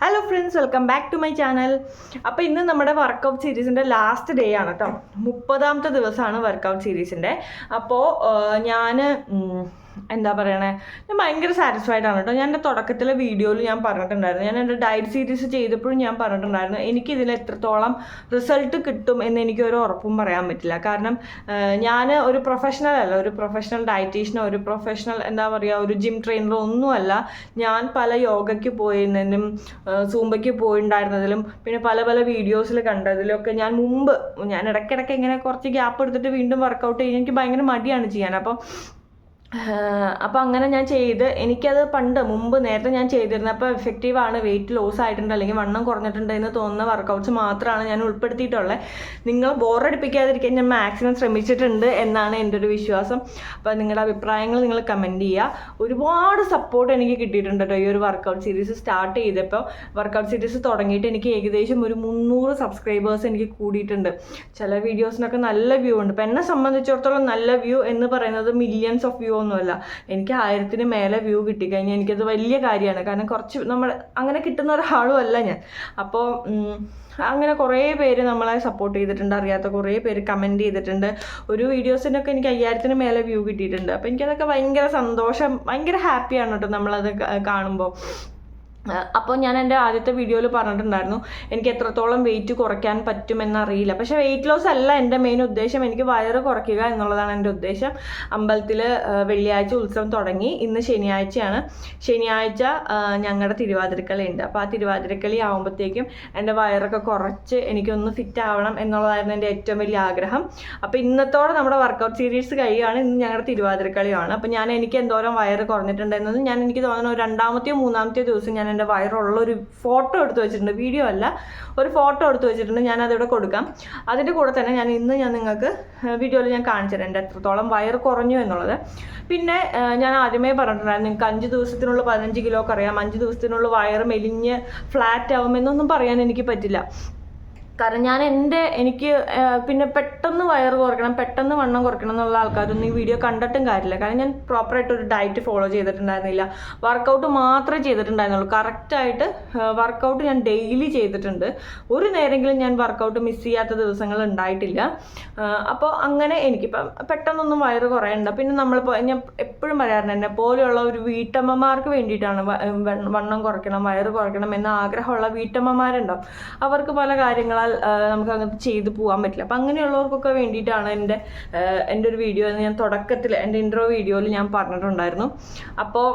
Hello friends welcome back to my channel അപ്പോൾ ഇന്ന് നമ്മുടെ വർക്കൗട്ട് സീരീസിന്റെ ലാസ്റ്റ് ഡേ ആണ് കേട്ടോ മുപ്പതാമത്തെ ദിവസമാണ് വർക്കൗട്ട് സീരീസിന്റെ അപ്പോൾ ഞാൻ എന്താ പറയണേ? ഞാൻ ഭയങ്കര സാറ്റിസ്ഫൈഡ് ആണ് കേട്ടോ. ഞാൻ എന്റെ തുടക്കത്തിലെ വീഡിയോയിൽ ഞാൻ പറഞ്ഞിട്ടുണ്ടായിരുന്നു. ഞാൻ എന്റെ ഡയറ്റ് സീരീസ് ചെയ്തപ്പോഴും ഞാൻ പറഞ്ഞിട്ടുണ്ടായിരുന്നു എനിക്ക് ഇതിൽ എത്രത്തോളം റിസൾട്ട് കിട്ടും എന്ന് എനിക്ക് ഒരു ഉറപ്പും പറയാൻ പറ്റില്ല. കാരണം ഞാൻ ഒരു പ്രൊഫഷണൽ അല്ല ഒരു പ്രൊഫഷണൽ ഡയറ്റീഷ്യനോ ഒരു പ്രൊഫഷണൽ എന്താ പറയുക ഒരു ജിം ട്രെയിനറോ ഒന്നുമല്ല. ഞാൻ പല യോഗയ്ക്ക് പോയിരുന്നതിനും സൂമ്പയ്ക്ക് പോയിണ്ടായിരുന്നതിലും പിന്നെ പല പല വീഡിയോസിൽ കണ്ടതിലൊക്കെ ഞാൻ മുമ്പ് ഞാൻ ഇടയ്ക്കിടയ്ക്ക് ഇങ്ങനെ കുറച്ച് ഗ്യാപ്പ് എടുത്തിട്ട് വീണ്ടും വർക്കൗട്ട് ചെയ്യുന്ന എനിക്ക് ഭയങ്കര മടിയാണ് ചെയ്യാൻ. അപ്പം അപ്പോൾ അങ്ങനെ ഞാൻ ചെയ്ത് എനിക്കത് പണ്ട് മുമ്പ് നേരത്തെ ഞാൻ ചെയ്തിരുന്നത് അപ്പോൾ എഫക്റ്റീവ് ആണ് വെയിറ്റ് ലോസ് ആയിട്ടുണ്ട് അല്ലെങ്കിൽ വണ്ണം കുറഞ്ഞിട്ടുണ്ട് എന്ന് തോന്നുന്ന വർക്കൗട്ട്സ് മാത്രമാണ് ഞാൻ ഉൾപ്പെടുത്തിയിട്ടുള്ളത് നിങ്ങൾ ബോറടിപ്പിക്കാതിരിക്കാൻ ഞാൻ മാക്സിമം ശ്രമിച്ചിട്ടുണ്ട് എന്നാണ് എന്റെ ഒരു വിശ്വാസം. അപ്പോൾ നിങ്ങളുടെ അഭിപ്രായങ്ങൾ നിങ്ങൾ കമന്റ് ചെയ്യുക. ഒരുപാട് സപ്പോർട്ട് എനിക്ക് കിട്ടിയിട്ടുണ്ട് കേട്ടോ ഈ ഒരു വർക്കൗട്ട് സീരീസ് സ്റ്റാർട്ട് ചെയ്തപ്പോൾ. വർക്കൗട്ട് സീരീസ് തുടങ്ങിയിട്ട് എനിക്ക് ഏകദേശം ഒരു മുന്നൂറ് സബ്സ്ക്രൈബേഴ്സ് എനിക്ക് കൂടിയിട്ടുണ്ട്. ചില വീഡിയോസിനൊക്കെ നല്ല വ്യൂ ഉണ്ട്. ഇപ്പം എന്നെ സംബന്ധിച്ചിടത്തോളം നല്ല വ്യൂ എന്ന് പറയുന്നത് മില്യൺസ് ഓഫ് വ്യൂ ഒന്നുമല്ല. എനിക്ക് ആയിരത്തിന് മേലെ വ്യൂ കിട്ടിക്കഴിഞ്ഞാൽ എനിക്കത് വലിയ കാര്യമാണ്. കാരണം കുറച്ച് നമ്മൾ അങ്ങനെ കിട്ടുന്ന ഒരാളും അല്ല ഞാൻ. അപ്പോൾ അങ്ങനെ കുറേ പേര് നമ്മളെ സപ്പോർട്ട് ചെയ്തിട്ടുണ്ട് അറിയാത്ത കുറേ പേര് കമന്റ് ചെയ്തിട്ടുണ്ട്. ഒരു വീഡിയോസിനൊക്കെ എനിക്ക് അയ്യായിരത്തിന് മേലെ വ്യൂ കിട്ടിയിട്ടുണ്ട്. അപ്പോൾ എനിക്കതൊക്കെ ഭയങ്കര സന്തോഷം ഭയങ്കര ഹാപ്പിയാണ് കേട്ടോ നമ്മളത് കാണുമ്പോൾ അപ്പോൾ ഞാൻ എന്റെ ആദ്യത്തെ വീഡിയോയിൽ പറഞ്ഞിട്ടുണ്ടായിരുന്നു എനിക്ക് എത്രത്തോളം വെയിറ്റ് കുറയ്ക്കാൻ പറ്റുമെന്നറിയില്ല. പക്ഷേ വെയിറ്റ് ലോസ് അല്ല എന്റെ മെയിൻ ഉദ്ദേശം. എനിക്ക് വയറ് കുറയ്ക്കുക എന്നുള്ളതാണ് എന്റെ ഉദ്ദേശം. അമ്പലത്തിൽ വെള്ളിയാഴ്ച ഉത്സവം തുടങ്ങി ഇന്ന് ശനിയാഴ്ചയാണ്. ശനിയാഴ്ച ഞങ്ങളുടെ തിരുവാതിരക്കളി ഉണ്ട് അപ്പോൾ ആ തിരുവാതിരക്കളി ആകുമ്പോഴത്തേക്കും എന്റെ വയറൊക്കെ കുറച്ച് എനിക്കൊന്ന് ഫിറ്റ് ആവണം എന്നുള്ളതായിരുന്നു എന്റെ ഏറ്റവും വലിയ ആഗ്രഹം. അപ്പോൾ ഇന്നത്തോടെ നമ്മുടെ വർക്കൗട്ട് സീരീസ് കഴിയുകയാണ്. ഇന്ന് ഞങ്ങളുടെ തിരുവാതിരക്കളിയാണ് അപ്പോൾ ഞാൻ എനിക്ക് എന്തോരം വയറ് കുറഞ്ഞിട്ടുണ്ടെന്നത് ഞാൻ എനിക്ക് തോന്നുന്നു രണ്ടാമത്തെയോ മൂന്നാമത്തെയോ ദിവസം ഞാൻ എന്റെ വയറുള്ള ഒരു ഫോട്ടോ എടുത്ത് വെച്ചിട്ടുണ്ട്. വീഡിയോ അല്ല ഒരു ഫോട്ടോ എടുത്ത് വെച്ചിട്ടുണ്ട്. ഞാൻ അതിവിടെ കൊടുക്കാം. അതിന്റെ കൂടെ തന്നെ ഞാൻ ഇന്ന് ഞാൻ നിങ്ങൾക്ക് വീഡിയോയിൽ ഞാൻ കാണിച്ചു തരാം എന്റെ എത്രത്തോളം വയറ് കുറഞ്ഞു എന്നുള്ളത്. പിന്നെ ഞാൻ ആദ്യമേ പറഞ്ഞിട്ടുണ്ടായിരുന്നു നിങ്ങൾക്ക് അഞ്ച് ദിവസത്തിനുള്ള പതിനഞ്ച് കിലോ ഒക്കെ അറിയാം. അഞ്ച് ദിവസത്തിനുള്ള വയറ് മെലിഞ്ഞ് ഫ്ലാറ്റ് ആവുമെന്നൊന്നും പറയാൻ എനിക്ക് പറ്റില്ല. കാരണം ഞാൻ എന്റെ എനിക്ക് പിന്നെ പെട്ടെന്ന് വയർ കുറയ്ക്കണം പെട്ടെന്ന് വണ്ണം കുറയ്ക്കണം എന്നുള്ള ആൾക്കാരൊന്നും ഈ വീഡിയോ കണ്ടിട്ടും കാര്യമില്ല. കാരണം ഞാൻ പ്രോപ്പറായിട്ട് ഒരു ഡയറ്റ് ഫോളോ ചെയ്തിട്ടുണ്ടായിരുന്നില്ല. വർക്കൗട്ട് മാത്രമേ ചെയ്തിട്ടുണ്ടായിരുന്നുള്ളൂ. കറക്റ്റായിട്ട് വർക്കൗട്ട് ഞാൻ ഡെയിലി ചെയ്തിട്ടുണ്ട്. ഒരു നേരെങ്കിലും ഞാൻ വർക്കൗട്ട് മിസ് ചെയ്യാത്ത ദിവസങ്ങൾ ഉണ്ടായിട്ടില്ല. അപ്പോൾ അങ്ങനെ എനിക്കിപ്പം പെട്ടെന്നൊന്നും വയറ് കുറയണ്ട. പിന്നെ നമ്മളിപ്പോൾ ഞാൻ എപ്പോഴും പറയാറുണ്ട് എന്നെ പോലെയുള്ള ഒരു വീട്ടമ്മമാർക്ക് വേണ്ടിയിട്ടാണ് വണ്ണം കുറയ്ക്കണം വയറ് കുറയ്ക്കണം എന്ന ആഗ്രഹമുള്ള വീട്ടമ്മമാരുണ്ടാവും. അവർക്ക് പല കാര്യങ്ങളാൽ നമുക്ക് അങ്ങനത്തെ ചെയ്തു പോകാൻ പറ്റില്ല. അപ്പം അങ്ങനെയുള്ളവർക്കൊക്കെ വേണ്ടിയിട്ടാണ് എന്റെ എന്റെ ഒരു വീഡിയോ എന്ന് ഞാൻ തുടക്കത്തിൽ എന്റെ ഇൻട്രോ വീഡിയോയിൽ ഞാൻ പറഞ്ഞിട്ടുണ്ടായിരുന്നു. അപ്പോൾ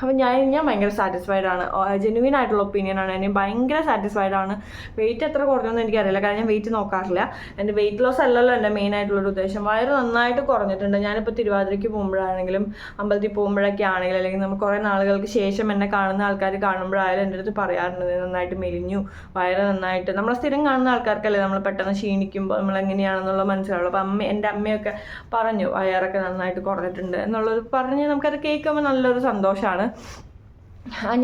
അപ്പോൾ ഞാൻ ഞാൻ ഭയങ്കര സാറ്റിസ്ഫൈഡ് ആണ്. ജെനുവിൻ ആയിട്ടുള്ള ഒപ്പീനിയൻ ആണ്. ഞാൻ ഭയങ്കര സാറ്റിസ്ഫൈഡ് ആണ്. വെയിറ്റ് എത്ര കുറഞ്ഞെന്ന് എനിക്കറിയില്ല. കാരണം ഞാൻ വെയിറ്റ് നോക്കാറില്ല. എന്റെ വെയിറ്റ് ലോസ് അല്ലല്ലോ എന്റെ മെയിൻ ആയിട്ടുള്ളൊരു ഉദ്ദേശം. വയറ് നന്നായിട്ട് കുറഞ്ഞിട്ടുണ്ട്. ഞാനിപ്പോൾ തിരുവാതിരയ്ക്ക് പോകുമ്പോഴാണെങ്കിലും അമ്പലത്തിൽ പോകുമ്പോഴൊക്കെ ആണെങ്കിലും അല്ലെങ്കിൽ നമുക്ക് കുറേ നാളുകൾക്ക് ശേഷം എന്നെ കാണുന്ന ആൾക്കാർ കാണുമ്പോഴായാലും എന്റെ അടുത്ത് പറയാറുണ്ട് നന്നായിട്ട് മെലിഞ്ഞു. വയറ് നന്നായിട്ട്. നമ്മളെ സ്ഥിരം കാണുന്ന ആൾക്കാർക്കല്ലേ നമ്മൾ പെട്ടെന്ന് ക്ഷീണിക്കുമ്പോൾ നമ്മൾ എങ്ങനെയാണെന്നുള്ള മനസ്സിലാവുള്ളൂ. അപ്പം അമ്മ എന്റെ അമ്മയൊക്കെ പറഞ്ഞു വയറൊക്കെ നന്നായിട്ട് കുറഞ്ഞിട്ടുണ്ട് എന്നുള്ളത് പറഞ്ഞ് നമുക്കത് കേൾക്കുമ്പോൾ നല്ലൊരു സന്തോഷമാണ്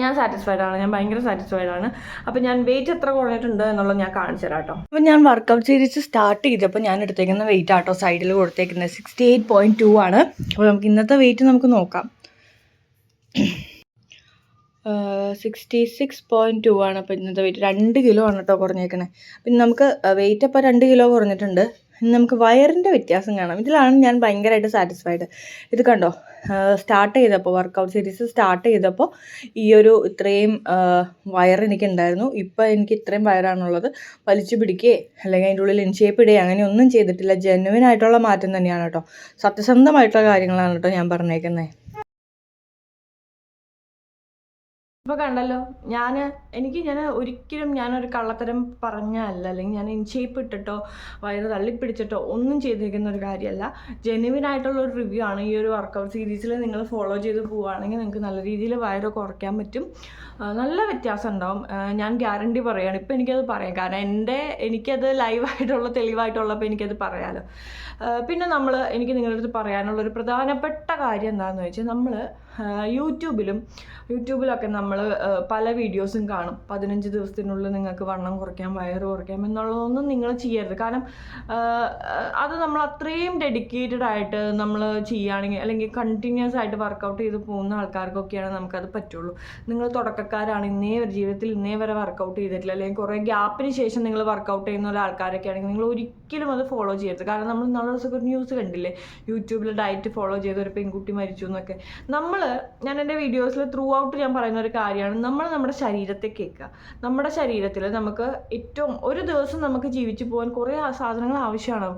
ഞാൻ സാറ്റിസ്ഫൈഡ് ആണ്. ഞാൻ ഭയങ്കര സാറ്റിസ്ഫൈഡ് ആണ്. അപ്പോൾ ഞാൻ വെയിറ്റ് എത്ര കുറഞ്ഞിട്ടുണ്ട് എന്നുള്ളത് ഞാൻ കാണിച്ചു തരാം കേട്ടോ ഞാൻ വർക്കൗട്ട് സീരീസ് സ്റ്റാർട്ട് ചെയ്തപ്പോൾ ഞാൻ എടുത്തേക്കുന്ന വെയിറ്റ് ആട്ടോ സൈഡിൽ കൊടുത്തേക്കുന്നത് സിക്സ്റ്റി എയ്റ്റ് പോയിന്റ് ടു ആണ്. അപ്പോൾ നമുക്ക് ഇന്നത്തെ വെയിറ്റ് നമുക്ക് നോക്കാം. സിക്സ്റ്റി സിക്സ് പോയിന്റ് ടു ആണ് അപ്പോൾ ഇന്നത്തെ വെയിറ്റ് രണ്ട് കിലോ ആണ് കേട്ടോ കുറഞ്ഞേക്കണേ. പിന്നെ നമുക്ക് വെയിറ്റ് അപ്പോൾ രണ്ട് കിലോ കുറഞ്ഞിട്ടുണ്ട്. നമുക്ക് വയറിന്റെ വ്യത്യാസം കാണാം. ഇതിലാണ് ഞാൻ ഭയങ്കരമായിട്ട് സാറ്റിസ്ഫൈഡ് ഇത് കണ്ടോ? സ്റ്റാർട്ട് ചെയ്തപ്പോൾ വർക്കൗട്ട് സീരീസ് സ്റ്റാർട്ട് ചെയ്തപ്പോൾ ഈ ഒരു ഇത്രയും വയർ എനിക്കുണ്ടായിരുന്നു. ഇപ്പോൾ എനിക്ക് ഇത്രയും വയറാണുള്ളത്. വലിച്ചു പിടിക്കുകയെ അല്ലെങ്കിൽ അതിന്റെ ഉള്ളിൽ ഇൻഷേപ്പ് അങ്ങനെ ഒന്നും ചെയ്തിട്ടില്ല. ജെന്യുവൻ ആയിട്ടുള്ള മാറ്റം തന്നെയാണ് കേട്ടോ സത്യസന്ധമായിട്ടുള്ള കാര്യങ്ങളാണ് കേട്ടോ ഞാൻ പറഞ്ഞേക്കുന്നത് ഇപ്പോൾ കണ്ടല്ലോ ഞാൻ എനിക്ക് ഞാൻ ഒരിക്കലും ഞാനൊരു കള്ളത്തരം പറഞ്ഞല്ല. അല്ലെങ്കിൽ ഞാൻ ഇൻഷേപ്പ് ഇട്ടിട്ടോ വയറ് തള്ളിപ്പിടിച്ചിട്ടോ ഒന്നും ചെയ്തിരിക്കുന്ന ഒരു കാര്യമല്ല ജെനുവിൻ ആയിട്ടുള്ള ഒരു റിവ്യൂ ആണ് ഈ ഒരു വർക്കൗട്ട് സീരീസിൽ നിങ്ങൾ ഫോളോ ചെയ്ത് പോവുകയാണെങ്കിൽ നിങ്ങൾക്ക് നല്ല രീതിയിൽ വയറ് കുറയ്ക്കാൻ പറ്റും. നല്ല വ്യത്യാസം ഉണ്ടാവും. ഞാൻ ഗ്യാരണ്ടി പറയുകയാണ്. ഇപ്പോൾ എനിക്കത് പറയാം. കാരണം എന്റെ എനിക്കത് ലൈവായിട്ടുള്ള തെളിവായിട്ടുള്ളപ്പോൾ എനിക്കത് പറയാമല്ലോ പിന്നെ നമ്മൾ എനിക്ക് നിങ്ങളുടെ അടുത്ത് പറയാനുള്ള ഒരു പ്രധാനപ്പെട്ട കാര്യം എന്താണെന്ന് വെച്ചാൽ നമ്മൾ യൂട്യൂബിലും യൂട്യൂബിലൊക്കെ നമ്മൾ പല വീഡിയോസും കാണും. പതിനഞ്ച് ദിവസത്തിനുള്ളിൽ നിങ്ങൾക്ക് വണ്ണം കുറയ്ക്കാം വയറ് കുറയ്ക്കാം എന്നുള്ളതൊന്നും നിങ്ങൾ ചെയ്യരുത്. കാരണം അത് നമ്മൾ അത്രയും ഡെഡിക്കേറ്റഡ് ആയിട്ട് നമ്മൾ ചെയ്യുകയാണെങ്കിൽ അല്ലെങ്കിൽ കണ്ടിന്യൂസ് ആയിട്ട് വർക്കൗട്ട് ചെയ്ത് പോകുന്ന ആൾക്കാർക്കൊക്കെയാണ് നമുക്കത് പറ്റുള്ളൂ. നിങ്ങൾ തുടക്കക്കാരാണ് ഇന്നേ ജീവിതത്തിൽ ഇന്നേ വരെ വർക്കൗട്ട് ചെയ്തിട്ടില്ല. അല്ലെങ്കിൽ കുറേ ഗ്യാപ്പിന് ശേഷം നിങ്ങൾ വർക്കൗട്ട് ചെയ്യുന്ന ഒരു ആൾക്കാരൊക്കെ ആണെങ്കിൽ നിങ്ങൾ ഒരിക്കലും അത് ഫോളോ ചെയ്യരുത്. കാരണം നമ്മൾ നാളെ ദിവസം ഒരു ന്യൂസ് കണ്ടില്ലേ? യൂട്യൂബിൽ ഡയറ്റ് ഫോളോ ചെയ്ത ഒരു പെൺകുട്ടി മരിച്ചു എന്നൊക്കെ. നമ്മൾ ഞാൻ എന്റെ വീഡിയോസിൽ ത്രൂ ഔട്ട് ഞാൻ പറയുന്ന ഒരു കാര്യമാണ്. നമ്മൾ നമ്മുടെ ശരീരത്തെ കേൾക്കുക. നമ്മുടെ ശരീരത്തിൽ നമുക്ക് ഏറ്റവും ഒരു ദിവസം നമുക്ക് ജീവിച്ചു പോകാൻ കുറേ സാധനങ്ങൾ ആവശ്യമാണ്.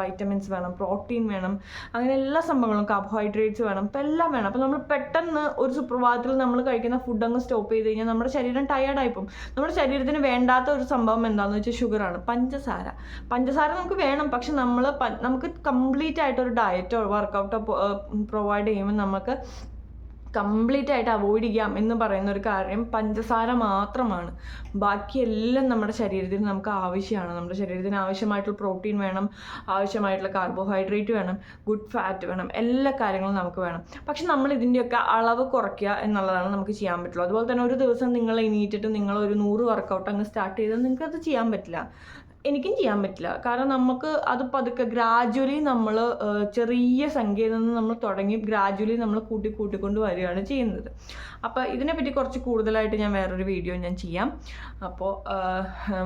വൈറ്റമിൻസ് വേണം പ്രോട്ടീൻ വേണം അങ്ങനെ എല്ലാ സംഭവങ്ങളും കാർബോഹൈഡ്രേറ്റ്സ് വേണം ഇപ്പം എല്ലാം വേണം. അപ്പം നമ്മൾ പെട്ടെന്ന് ഒരു സുപ്രഭാതത്തിൽ നമ്മൾ കഴിക്കുന്ന ഫുഡ് അങ്ങ് സ്റ്റോപ്പ് ചെയ്ത് കഴിഞ്ഞാൽ നമ്മുടെ ശരീരം ടയേർഡായി പോകും. നമ്മുടെ ശരീരത്തിന് വേണ്ടാത്ത ഒരു സംഭവം എന്താണെന്ന് വെച്ചാൽ ഷുഗറാണ് പഞ്ചസാര. പഞ്ചസാര നമുക്ക് വേണം. പക്ഷെ നമ്മൾ നമുക്ക് കംപ്ലീറ്റ് ആയിട്ട് ഒരു ഡയറ്റോ വർക്കൗട്ടോ പ്രൊവൈഡ് ചെയ്യുമ്പോൾ നമുക്ക് കംപ്ലീറ്റ് ആയിട്ട് അവോയ്ഡ് ചെയ്യാം എന്ന് പറയുന്ന ഒരു കാര്യം പഞ്ചസാര മാത്രമാണ്. ബാക്കിയെല്ലാം നമ്മുടെ ശരീരത്തിന് നമുക്ക് ആവശ്യമാണ്. നമ്മുടെ ശരീരത്തിന് ആവശ്യമായിട്ടുള്ള പ്രോട്ടീൻ വേണം ആവശ്യമായിട്ടുള്ള കാർബോഹൈഡ്രേറ്റ് വേണം ഗുഡ് ഫാറ്റ് വേണം എല്ലാ കാര്യങ്ങളും നമുക്ക് വേണം. പക്ഷെ നമ്മൾ ഇതിന്റെയൊക്കെ അളവ് കുറയ്ക്കുക എന്നുള്ളതാണ് നമുക്ക് ചെയ്യാൻ പറ്റുള്ളൂ. അതുപോലെ തന്നെ ഒരു ദിവസം നിങ്ങൾ എണീറ്റിട്ട് നിങ്ങൾ ഒരു നൂറ് വർക്കൗട്ട് അങ്ങ് സ്റ്റാർട്ട് ചെയ്താൽ നിങ്ങൾക്ക് അത് ചെയ്യാൻ പറ്റില്ല. എനിക്കും ചെയ്യാൻ പറ്റില്ല. കാരണം നമുക്ക് അത് പതുക്കെ ഗ്രാജുവലി നമ്മൾ ചെറിയ സംഖ്യയിൽ നിന്ന് നമ്മൾ തുടങ്ങി ഗ്രാജുവലി നമ്മൾ കൂട്ടി കൂട്ടിക്കൊണ്ട് വരികയാണ് ചെയ്യുന്നത്. അപ്പോൾ ഇതിനെപ്പറ്റി കുറച്ച് കൂടുതലായിട്ട് ഞാൻ വേറൊരു വീഡിയോ ഞാൻ ചെയ്യാം. അപ്പോൾ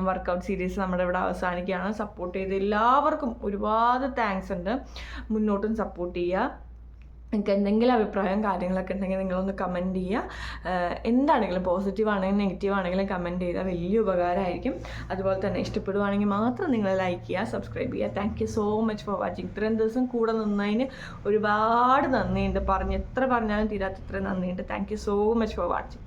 വർക്കൗട്ട് സീരീസ് നമ്മുടെ ഇവിടെ അവസാനിക്കുകയാണ്. സപ്പോർട്ട് ചെയ്ത എല്ലാവർക്കും ഒരുപാട് താങ്ക്സ് ഉണ്ട്. മുന്നോട്ടും സപ്പോർട്ട് ചെയ്യുക. നിങ്ങൾക്ക് എന്തെങ്കിലും അഭിപ്രായം കാര്യങ്ങളൊക്കെ ഉണ്ടെങ്കിൽ നിങ്ങളൊന്ന് കമന്റ് ചെയ്യുക. എന്താണെങ്കിലും പോസിറ്റീവ് ആണെങ്കിലും നെഗറ്റീവ് ആണെങ്കിലും കമന്റ് ചെയ്താൽ വലിയ ഉപകാരമായിരിക്കും. അതുപോലെ തന്നെ ഇഷ്ടപ്പെടുവാണെങ്കിൽ മാത്രം നിങ്ങൾ ലൈക്ക് ചെയ്യുക സബ്സ്ക്രൈബ് ചെയ്യുക. Thank you so much for watching ഇത്രയും ദിവസം കൂടെ നിന്നതിന് ഒരുപാട് നന്ദിയുണ്ട്. പറഞ്ഞ് എത്ര പറഞ്ഞാലും തീരാത്ത ഇത്രയും നന്ദിയുണ്ട്. Thank you so much for watching